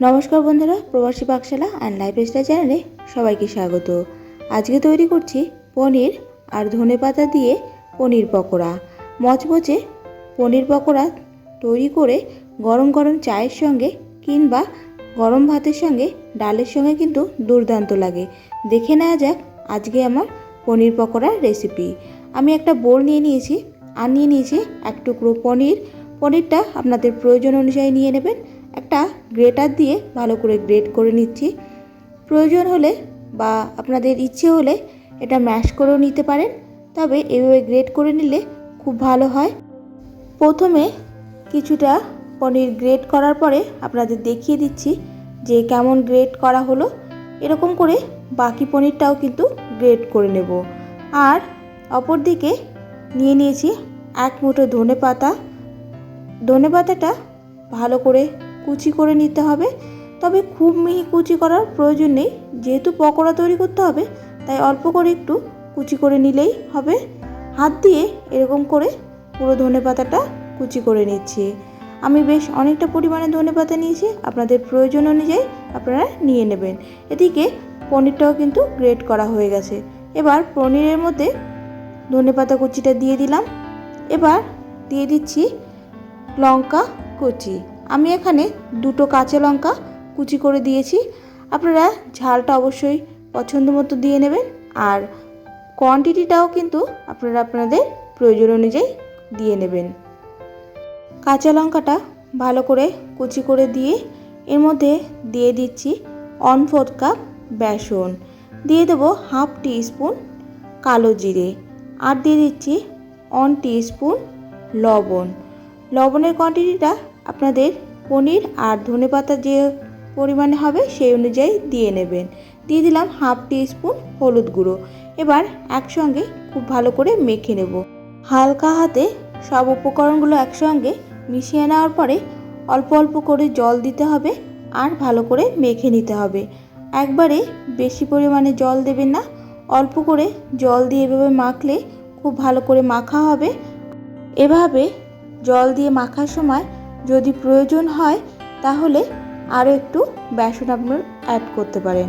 নমস্কার বন্ধুরা, প্রবাসী পাকশালা অ্যান্ড লাইফ স্টাইল চ্যানেলে সবাইকে স্বাগত। আজকে তৈরি করছি পনির আর ধনে পাতা দিয়ে পনির পকোড়া। মচমচে পনির পকোড়া তৈরি করে গরম গরম চায়ের সঙ্গে কিংবা গরম ভাতের সঙ্গে ডালের সঙ্গে কিন্তু দুর্দান্ত লাগে। দেখে নেওয়া যাক আজকে আমার পনির পকোড়ার রেসিপি আমি একটা বোল নিয়ে নিয়েছি, আর নিয়ে নিয়েছি এক টুকরো পনির। পনিরটা আপনাদের প্রয়োজন অনুযায়ী নিয়ে নেবেন। একটা গ্রেটার দিয়ে ভালো করে গ্রেট করে নিচ্ছি। প্রয়োজন হলে বা আপনাদের ইচ্ছে হলে এটা ম্যাশ করেও নিতে পারেন, তবে এভাবে গ্রেট করে নিলে খুব ভালো হয়। প্রথমে কিছুটা পনির গ্রেট করার পরে আপনাদের দেখিয়ে দিচ্ছি যে কেমন গ্রেট করা হলো। এরকম করে বাকি পনিরটাও কিন্তু গ্রেট করে নেব। আর অপর দিকে নিয়ে নিয়েছি এক মুঠো ধনে পাতা ধনে পাতাটা ভালো করে কুচি করে নিতে হবে। তবে খুব মিহি কুচি করার প্রয়োজন নেই। যেহেতু পকোড়া তৈরি করতে হবে, তাই অল্প করে একটু কুচি করে নিলেই হবে। হাত দিয়ে এরকম করে পুরো ধনে পাতাটা কুচি করে নিচ্ছি। আমি বেশ অনেকটা পরিমাণে ধনে পাতা নিয়েছি। আপনাদের প্রয়োজন অনুযায়ী আপনারা নিয়ে নেবেন। এদিকে পনিরটাও কিন্তু গ্রেট করা হয়ে গেছে। এবার পনিরের মধ্যে ধনে পাতা কুচিটা দিয়ে দিলাম। এবার দিয়ে দিচ্ছি লঙ্কা কুচি। আমি এখানে দুটো কাঁচা লঙ্কা কুচি করে দিয়েছি। আপনারা ঝালটা অবশ্যই পছন্দ মতো দিয়ে নেবেন আর কোয়ান্টিটিটাও কিন্তু আপনারা আপনাদের প্রয়োজন অনুযায়ী দিয়ে নেবেন। কাঁচা লঙ্কাটা ভালো করে কুচি করে দিয়ে এর মধ্যে দিয়ে দিচ্ছি ওয়ান ফোর্থ কাপ বেসন। দিয়ে দেবো হাফ টি স্পুন কালো জিরে আর দিয়ে দিচ্ছি ওয়ান টি স্পুন লবণ। লবণের কোয়ান্টিটিটা আপনাদের পনির আর ধনে পাতা যে পরিমাণে হবে সেই অনুযায়ী দিয়ে নেবেন। দিয়ে দিলাম হাফ টি স্পুন হলুদ গুঁড়ো। এবার একসঙ্গে খুব ভালো করে মেখে নেব। হালকা হাতে সব উপকরণগুলো একসঙ্গে মিশিয়ে নেওয়ার পরে অল্প অল্প করে জল দিতে হবে আর ভালো করে মেখে নিতে হবে। একবারে বেশি পরিমাণে জল দেবেন না, অল্প করে জল দিয়ে এভাবে মাখলে খুব ভালো করে মাখা হবে। এভাবে জল দিয়ে মাখার সময় যদি প্রয়োজন হয়, তাহলে আরও একটু বেসন আপনার অ্যাড করতে পারেন।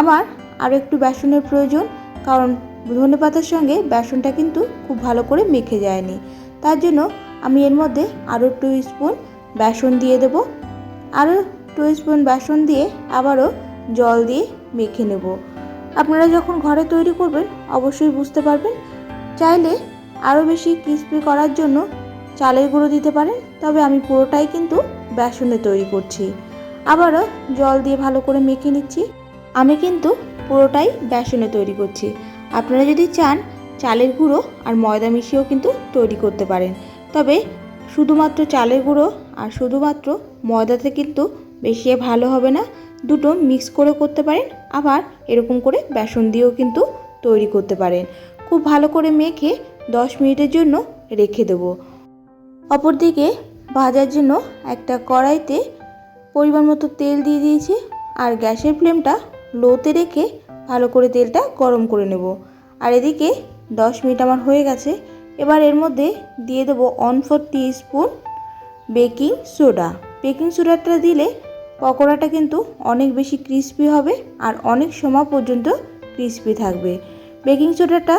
আমার আরও একটু বেসনের প্রয়োজন, কারণ ধনে পাতার সঙ্গে বেসনটা কিন্তু খুব ভালো করে মেখে যায়নি। তার জন্য আমি এর মধ্যে আরও টু স্পুন বেসন দিয়ে দেব। আরও টু স্পুন বেসন দিয়ে আবারও জল দিয়ে মেখে নেব। আপনারা যখন ঘরে তৈরি করবেন, অবশ্যই বুঝতে পারবেন। চাইলে আরও বেশি ক্রিস্পি করার জন্য চালের গুঁড়ো দিতে পারেন, তবে আমি পুরোটাই কিন্তু বেসনে তৈরি করছি। আবারও জল দিয়ে ভালো করে মেখে নিচ্ছি। আমি কিন্তু পুরোটাই বেসনে তৈরি করছি। আপনারা যদি চান, চালের গুঁড়ো আর ময়দা মিশিয়েও কিন্তু তৈরি করতে পারেন। তবে শুধুমাত্র চালের গুঁড়ো আর শুধুমাত্র ময়দাতে কিন্তু বেশি ভালো হবে না। দুটো মিক্স করে করতে পারেন, আবার এরকম করে বেসন দিয়েও কিন্তু তৈরি করতে পারেন। খুব ভালো করে মেখে দশ মিনিটের জন্য রেখে দেবো। অপরদিকে ভাজার জন্য একটা কড়াইতে পরিমাণ মতো তেল দিয়ে দিয়েছি আর গ্যাসের ফ্লেমটা লোতে রেখে ভালো করে তেলটা গরম করে নেব। আর এদিকে দশ মিনিট আমার হয়ে গেছে, এবার এর মধ্যে দিয়ে দেবো one four spoon baking soda baking সোডাটা দিলে পকোড়াটা কিন্তু অনেক বেশি ক্রিস্পি হবে আর অনেক সময় পর্যন্ত ক্রিস্পি থাকবে। বেকিং সোডাটা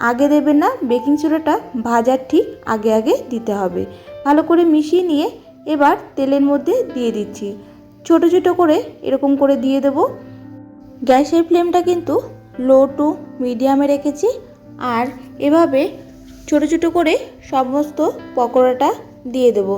আগে দেবেন না, বেকিং সোডাটা ভাজার ঠিক আগে আগে দিতে হবে। ভালো করে মিশিয়ে নিয়ে এবার তেলের মধ্যে দিয়ে দিচ্ছি। ছোট ছোট করে এরকম করে দিয়ে দেব। গ্যাসের ফ্লেমটা কিন্তু লো টু মিডিয়ামে রেখেছি আর এভাবে ছোট ছোট করে সমস্ত পকোড়াটা দিয়ে দেব।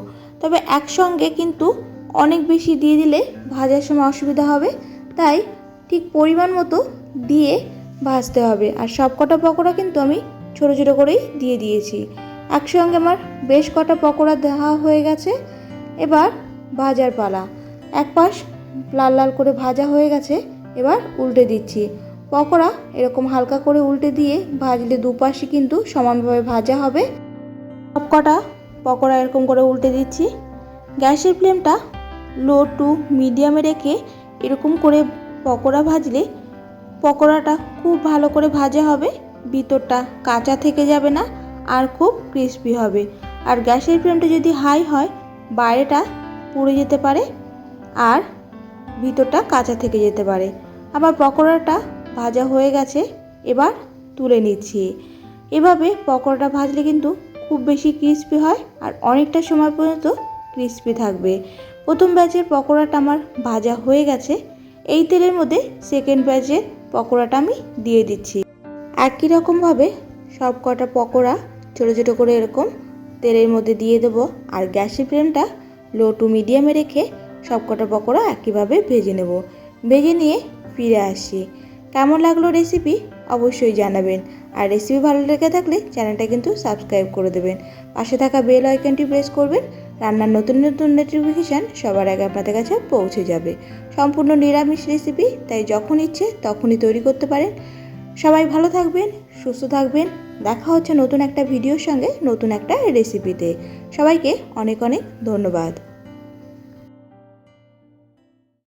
তবে একসঙ্গে কিন্তু অনেক বেশি দিয়ে দিলে ভাজার সময় অসুবিধা হবে। তাই ঠিক পরিমাণ মতো দিয়ে ভাজতে হবে। আর সব কটা পকোড়া কিন্তু আমি ছোটো ছোটো করেই দিয়ে দিয়েছি। একসঙ্গে আমার বেশ কটা পকোড়া দেওয়া হয়ে গেছে। এবার ভাজার পালা। এক পাশ লাল লাল করে ভাজা হয়ে গেছে, এবার উল্টে দিচ্ছি। পকোড়া এরকম হালকা করে উল্টে দিয়ে ভাজলে দুপাশে কিন্তু সমানভাবে ভাজা হবে। সব কটা পকোড়া এরকম করে উল্টে দিচ্ছি। গ্যাসের ফ্লেমটা লো টু মিডিয়ামে রেখে এরকম করে পকোড়া ভাজলে পকোড়াটা খুব ভালো করে ভাজা হবে, ভিতরটা কাঁচা থেকে যাবে না আর খুব ক্রিস্পি হবে। আর গ্যাসের ফ্লেমটা যদি হাই হয়, বাইরেটা পুড়ে যেতে পারে আর ভিতরটা কাঁচা থেকে যেতে পারে। আবার পকোড়াটা ভাজা হয়ে গেছে, এবার তুলে নিচ্ছি। এভাবে পকোড়াটা ভাজলে কিন্তু খুব বেশি ক্রিস্পি হয় আর অনেকটা সময় পর্যন্ত ক্রিস্পি থাকবে। প্রথম ব্যাচের পকোড়াটা আমার ভাজা হয়ে গেছে, এই তেলের মধ্যে সেকেন্ড ব্যাচের পকোড়াটা আমি দিয়ে দিচ্ছি। একই রকমভাবে সব কটা পকোড়া ছোটো ছোটো করে এরকম তেলের মধ্যে দিয়ে দেবো। আর গ্যাসের ফ্লেমটা লো টু মিডিয়ামে রেখে সব কটা পকোড়া একইভাবে ভেজে নেব। ভেজে নিয়ে ফিরে আসি। কেমন লাগল রেসিপি অবশ্যই জানাবেন। আর রেসিপি ভালো লেগে থাকলে চ্যানেলটা কিন্তু সাবস্ক্রাইব করে দেবেন। পাশে থাকা বেল আইকনটি প্রেস করবেন রান্নার নতুন নতুন নোটিফিকেশান সবার আগে আপনাদের কাছে পৌঁছে যাবে। সম্পূর্ণ নিরামিষ রেসিপি তাই যখন ইচ্ছে তখনই তৈরি করতে পারেন। সবাই ভালো থাকবেন, সুস্থ থাকবেন। দেখা হচ্ছে নতুন একটা ভিডিওর সঙ্গে নতুন একটা রেসিপিতে সবাইকে অনেক অনেক ধন্যবাদ।